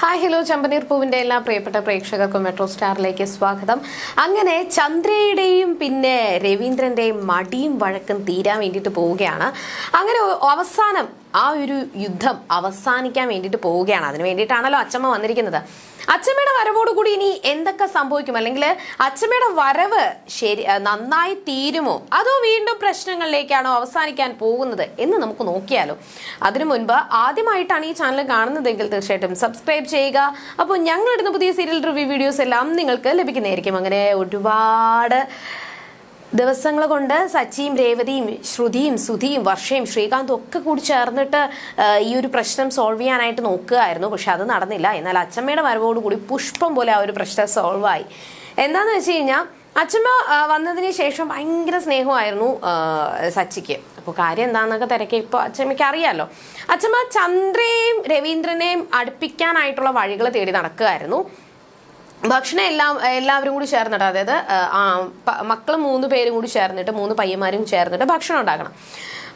Hi hello ചമ്പനീർ പൂവിന്റെ എല്ലാ പ്രിയപ്പെട്ട പ്രേക്ഷകർക്കും മെട്രോ സ്റ്റാറിലേക്ക് സ്വാഗതം. അങ്ങനെ ചന്ദ്രയുടെയും പിന്നെ രവീന്ദ്രന്റെയും മടിയും വഴക്കും തീരാൻ വേണ്ടിയിട്ട് പോവുകയാണ്. അങ്ങനെ അവസാനം ആ ഒരു യുദ്ധം അവസാനിക്കാൻ വേണ്ടിയിട്ട് പോവുകയാണ്. അതിന് വേണ്ടിയിട്ടാണല്ലോ അച്ചമ്മ വന്നിരിക്കുന്നത്. അച്ചമ്മയുടെ വരവോടുകൂടി ഇനി എന്തൊക്കെ സംഭവിക്കും? അല്ലെങ്കിൽ അച്ചമ്മയുടെ വരവ് ശരി നന്നായി തീരുമോ? അതോ വീണ്ടും പ്രശ്നങ്ങളിലേക്കാണോ അവസാനിക്കാൻ പോകുന്നത് എന്ന് നമുക്ക് നോക്കിയാലോ. അതിനു മുൻപ് ആദ്യമായിട്ടാണ് ഈ ചാനൽ കാണുന്നതെങ്കിൽ തീർച്ചയായിട്ടും സബ്സ്ക്രൈബ് ചെയ്യുക. അപ്പോൾ ഞങ്ങളിടുന്ന പുതിയ സീരിയൽ റിവ്യൂ വീഡിയോസ് എല്ലാം നിങ്ങൾക്ക് ലഭിക്കുന്നതായിരിക്കും. അങ്ങനെ ഒരുപാട് ദിവസങ്ങൾ കൊണ്ട് സച്ചിയും രേവതിയും ശ്രുതിയും സുധിയും വർഷയും ശ്രീകാന്തും ഒക്കെ കൂടി ചേർന്നിട്ട് ഈ ഒരു പ്രശ്നം സോൾവ് ചെയ്യാനായിട്ട് നോക്കുകയായിരുന്നു. പക്ഷെ അത് നടന്നില്ല. എന്നാൽ അച്ചമ്മയുടെ വരവോടുകൂടി പുഷ്പം പോലെ ആ ഒരു പ്രശ്നം സോൾവ് ആയി. എന്താന്ന് വെച്ച് കഴിഞ്ഞാൽ അച്ചമ്മ വന്നതിന് ശേഷം ഭയങ്കര സ്നേഹമായിരുന്നു സച്ചിക്ക്. അപ്പോൾ കാര്യം എന്താണെന്നൊക്കെ തിരക്കി ഇപ്പോൾ അച്ചമ്മയ്ക്ക് അറിയാമല്ലോ അച്ചമ്മ ചന്ദ്രയെയും രവീന്ദ്രനെയും അടുപ്പിക്കാനായിട്ടുള്ള വഴികൾ തേടി നടക്കുകയായിരുന്നു. ഭക്ഷണം എല്ലാം എല്ലാവരും കൂടി ചേർന്നിട്ട് അതായത് മക്കൾ മൂന്ന് പേരും കൂടി ചേർന്നിട്ട് മൂന്ന് പയ്യന്മാരും ചേർന്നിട്ട് ഭക്ഷണം ഉണ്ടാക്കണം.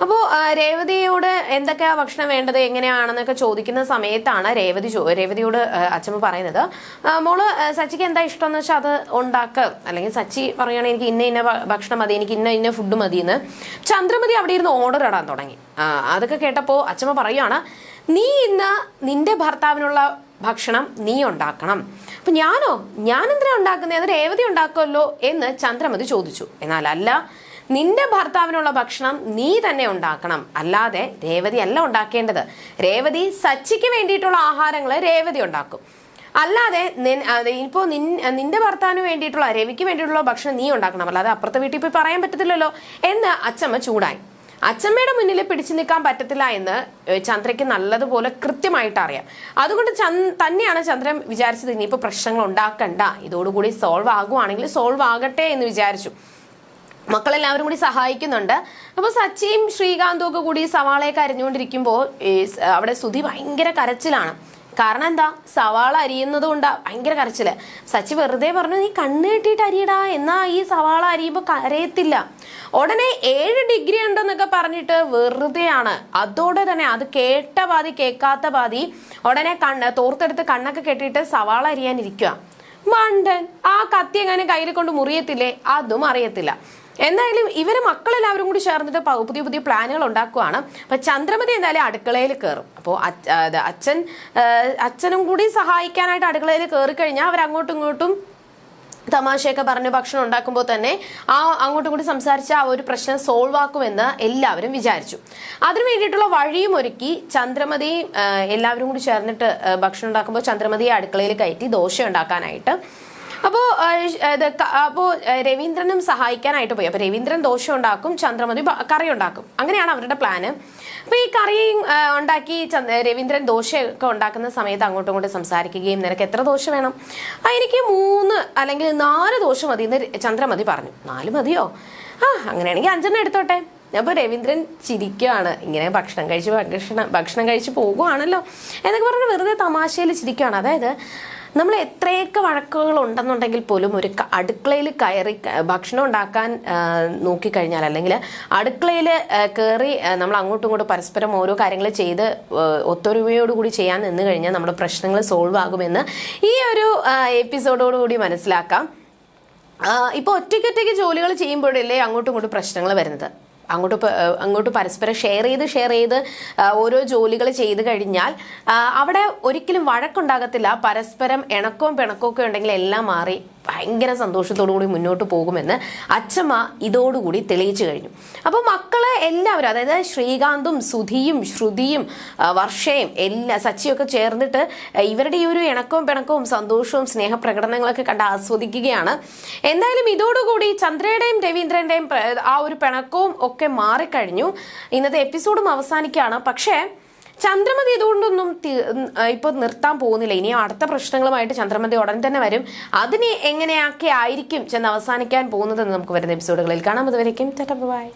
അപ്പോൾ രേവതിയോട് എന്തൊക്കെയാ ഭക്ഷണം വേണ്ടത് എങ്ങനെയാണെന്നൊക്കെ ചോദിക്കുന്ന സമയത്താണ് രേവതി രേവതിയോട് അച്ഛമ്മ പറയുന്നത്. മോൾ സച്ചിക്ക് എന്താ ഇഷ്ടം എന്ന് വെച്ചാൽ അത് ഉണ്ടാക്കുക അല്ലെങ്കിൽ സച്ചി പറയുകയാണെങ്കിൽ എനിക്ക് ഇന്ന ഇന്ന ഭക്ഷണം മതി എനിക്ക് ഇന്ന ഇന്ന ഫുഡ് മതി എന്ന് ചന്ദ്രമതി അവിടെ ഇരുന്ന് ഓർഡർ ഇടാൻ തുടങ്ങി. അതൊക്കെ കേട്ടപ്പോൾ അച്ഛമ്മ പറയുകയാണ് നീ ഇന്ന് നിന്റെ ഭർത്താവിനുള്ള ഭക്ഷണം നീ ഉണ്ടാക്കണം. അപ്പൊ ഞാനോ? ഞാൻ എന്തിനാ ഉണ്ടാക്കുന്നത് അത് രേവതി ഉണ്ടാക്കുമല്ലോ എന്ന് ചന്ദ്രമതി ചോദിച്ചു. എന്നാൽ അല്ല നിന്റെ ഭർത്താവിനുള്ള ഭക്ഷണം നീ തന്നെ ഉണ്ടാക്കണം. അല്ലാതെ രേവതി അല്ല ഉണ്ടാക്കേണ്ടത്. രേവതി സച്ചിക്ക് വേണ്ടിയിട്ടുള്ള ആഹാരങ്ങൾ രേവതി ഉണ്ടാക്കും. അല്ലാതെ നിൻ- അത് ഇപ്പോ നിൻ നിന്റെ ഭർത്താവിന് വേണ്ടിയിട്ടുള്ള രവിക്ക് വേണ്ടിയിട്ടുള്ള ഭക്ഷണം നീ ഉണ്ടാക്കണം. അല്ലാതെ അപ്പുറത്തെ വീട്ടിൽ പോയി പറയാൻ പറ്റത്തില്ലല്ലോ എന്ന് അച്ചമ്മ ചൂടായി. അച്ചമ്മയുടെ മുന്നിൽ പിടിച്ചു നിൽക്കാൻ പറ്റത്തില്ല എന്ന് ചന്ദ്രയ്ക്ക് നല്ലതുപോലെ കൃത്യമായിട്ട് അറിയാം. അതുകൊണ്ട് തന്നെയാണ് ചന്ദ്രൻ വിചാരിച്ചത് ഇനിയിപ്പോൾ പ്രശ്നങ്ങൾ ഉണ്ടാക്കണ്ട. ഇതോടുകൂടി സോൾവ് ആകുവാണെങ്കിൽ സോൾവ് ആകട്ടെ എന്ന് വിചാരിച്ചു. മക്കളെല്ലാവരും കൂടി സഹായിക്കുന്നുണ്ട്. അപ്പോൾ സച്ചിയും ശ്രീകാന്തും ഒക്കെ കൂടി സവാളയൊക്കെ അരിഞ്ഞുകൊണ്ടിരിക്കുമ്പോൾ അവിടെ സുധി ഭയങ്കര കരച്ചിലാണ്. കാരണം എന്താ? സവാള അരിയുന്നത് കൊണ്ടാ ഭയങ്കര കരച്ചിൽ. സച്ചി വെറുതെ പറഞ്ഞു നീ കണ്ണ് കെട്ടിയിട്ട് അരിയടാ എന്നാ ഈ സവാള അരിയുമ്പോൾ കരയത്തില്ല. ഉടനെ ഏഴ് ഡിഗ്രി ഉണ്ടെന്നൊക്കെ പറഞ്ഞിട്ട് വെറുതെയാണ്. അതോടെ തന്നെ അത് കേട്ട പാതി കേൾക്കാത്ത പാതി ഉടനെ കണ്ണ് തോർത്തെടുത്ത് കണ്ണൊക്കെ കെട്ടിയിട്ട് സവാള അരിയാനിരിക്കുക മണ്ടൻ ആ കത്തി എങ്ങനെ കയ്യിൽ കൊണ്ട് മുറിയത്തില്ലേ? അതും അറിയത്തില്ല. എന്തായാലും ഇവരെ മക്കളെല്ലാവരും കൂടി ചേർന്നിട്ട് പുതിയ പുതിയ പ്ലാനുകൾ ഉണ്ടാക്കുവാണ്. അപ്പൊ ചന്ദ്രമതി എന്തായാലും അടുക്കളയിൽ കയറും അപ്പോൾ അച്ഛൻ അച്ഛനും കൂടി സഹായിക്കാനായിട്ട് അടുക്കളയിൽ കയറി കഴിഞ്ഞാൽ അവർ അങ്ങോട്ടും ഇങ്ങോട്ടും തമാശയൊക്കെ പറഞ്ഞ് ഭക്ഷണം ഉണ്ടാക്കുമ്പോൾ തന്നെ ആ അങ്ങോട്ടും കൂടി സംസാരിച്ച ആ ഒരു പ്രശ്നം സോൾവ് ആക്കുമെന്ന് എല്ലാവരും വിചാരിച്ചു. അതിനു വേണ്ടിയിട്ടുള്ള വഴിയും ഒരുക്കി ചന്ദ്രമതി എല്ലാവരും കൂടി ചേർന്നിട്ട് ഭക്ഷണം ഉണ്ടാക്കുമ്പോൾ ചന്ദ്രമതിയെ അടുക്കളയിൽ കയറ്റി ദോശ ഉണ്ടാക്കാനായിട്ട് അപ്പോൾ അപ്പോൾ രവീന്ദ്രനും സഹായിക്കാനായിട്ട് പോയി. അപ്പോൾ രവീന്ദ്രൻ ദോശ ഉണ്ടാക്കും ചന്ദ്രമതി കറി ഉണ്ടാക്കും. അങ്ങനെയാണ് അവരുടെ പ്ലാന്. അപ്പോൾ ഈ കറിയും ഉണ്ടാക്കി രവീന്ദ്രൻ ദോശയൊക്കെ ഉണ്ടാക്കുന്ന സമയത്ത് അങ്ങോട്ടും ഇങ്ങോട്ടും സംസാരിക്കുകയും നിനക്ക് എത്ര ദോശ വേണം? എനിക്ക് മൂന്ന് അല്ലെങ്കിൽ നാല് ദോശ മതി എന്ന് ചന്ദ്രമതി പറഞ്ഞു. നാല് മതിയോ? ആ അങ്ങനെയാണെങ്കിൽ അഞ്ചെണ്ണം എടുത്തോട്ടെ. അപ്പോൾ രവീന്ദ്രൻ ചിരിക്കുകയാണ് ഇങ്ങനെ ഭക്ഷണം കഴിച്ച് ഭക്ഷണം ഭക്ഷണം കഴിച്ച് പോകുവാണല്ലോ. എന്നൊക്കെ പറഞ്ഞ് വെറുതെ തമാശയിൽ ചിരിക്കുകയാണ് അതായത് നമ്മൾ എത്രയൊക്കെ വഴക്കുകൾ ഉണ്ടെന്നുണ്ടെങ്കിൽ പോലും ഒരു അടുക്കളയിൽ കയറി ഭക്ഷണം ഉണ്ടാക്കാൻ നോക്കിക്കഴിഞ്ഞാൽ അല്ലെങ്കിൽ അടുക്കളയിൽ കയറി നമ്മൾ അങ്ങോട്ടും ഇങ്ങോട്ടും പരസ്പരം ഓരോ കാര്യങ്ങൾ ചെയ്ത് ഒത്തൊരുമയോടുകൂടി ചെയ്യാൻ നിന്ന് കഴിഞ്ഞാൽ നമ്മുടെ പ്രശ്നങ്ങൾ സോൾവ് ആകുമെന്ന് ഈ ഒരു എപ്പിസോഡോടുകൂടി മനസ്സിലാക്കാം. ഇപ്പോൾ ഒറ്റയ്ക്കൊറ്റയ്ക്ക് ജോലികൾ ചെയ്യുമ്പോഴല്ലേ അങ്ങോട്ടും ഇങ്ങോട്ടും പ്രശ്നങ്ങൾ വരുന്നത്? അങ്ങോട്ട് അങ്ങോട്ട് പരസ്പരം ഷെയർ ചെയ്ത് ഷെയർ ചെയ്ത് ഓരോ ജോലികൾ ചെയ്ത് കഴിഞ്ഞാൽ അവിടെ ഒരിക്കലും വഴക്കുണ്ടാകത്തില്ല. പരസ്പരം ഇണക്കവും പിണക്കവും ഒക്കെ ഉണ്ടെങ്കിൽ എല്ലാം മാറി. ഭയങ്കര സന്തോഷത്തോടു കൂടി മുന്നോട്ട് പോകുമെന്ന് അച്ഛമ്മ ഇതോടുകൂടി തെളിയിച്ചു കഴിഞ്ഞു. അപ്പോൾ മക്കൾ എല്ലാവരും അതായത് ശ്രീകാന്തും സുധിയും ശ്രുതിയും വർഷയും എല്ലാ സച്ചിയൊക്കെ ചേർന്നിട്ട് ഇവരുടെ ഈ ഒരു ഇണക്കവും പിണക്കവും സന്തോഷവും സ്നേഹപ്രകടനങ്ങളൊക്കെ കണ്ട് ആസ്വദിക്കുകയാണ്. എന്തായാലും ഇതോടുകൂടി ചന്ദ്രയുടെയും രവീന്ദ്രന്റെയും ആ ഒരു പിണക്കവും ഒക്കെ മാറിക്കഴിഞ്ഞു. ഇന്നത്തെ എപ്പിസോഡും അവസാനിക്കുകയാണ്. പക്ഷേ ചന്ദ്രമതി ഇതുകൊണ്ടൊന്നും ഇപ്പൊ നിർത്താൻ പോകുന്നില്ല. ഇനി അടുത്ത പ്രശ്നങ്ങളുമായിട്ട് ചന്ദ്രമതി ഉടൻ തന്നെ വരും. അതിനെ എങ്ങനെയൊക്കെ ആയിരിക്കും ചെന്ന് അവസാനിക്കാൻ പോകുന്നതെന്ന് നമുക്ക് വരുന്ന എപ്പിസോഡുകളിൽ കാണാം. അതുവരേക്കും ബൈ.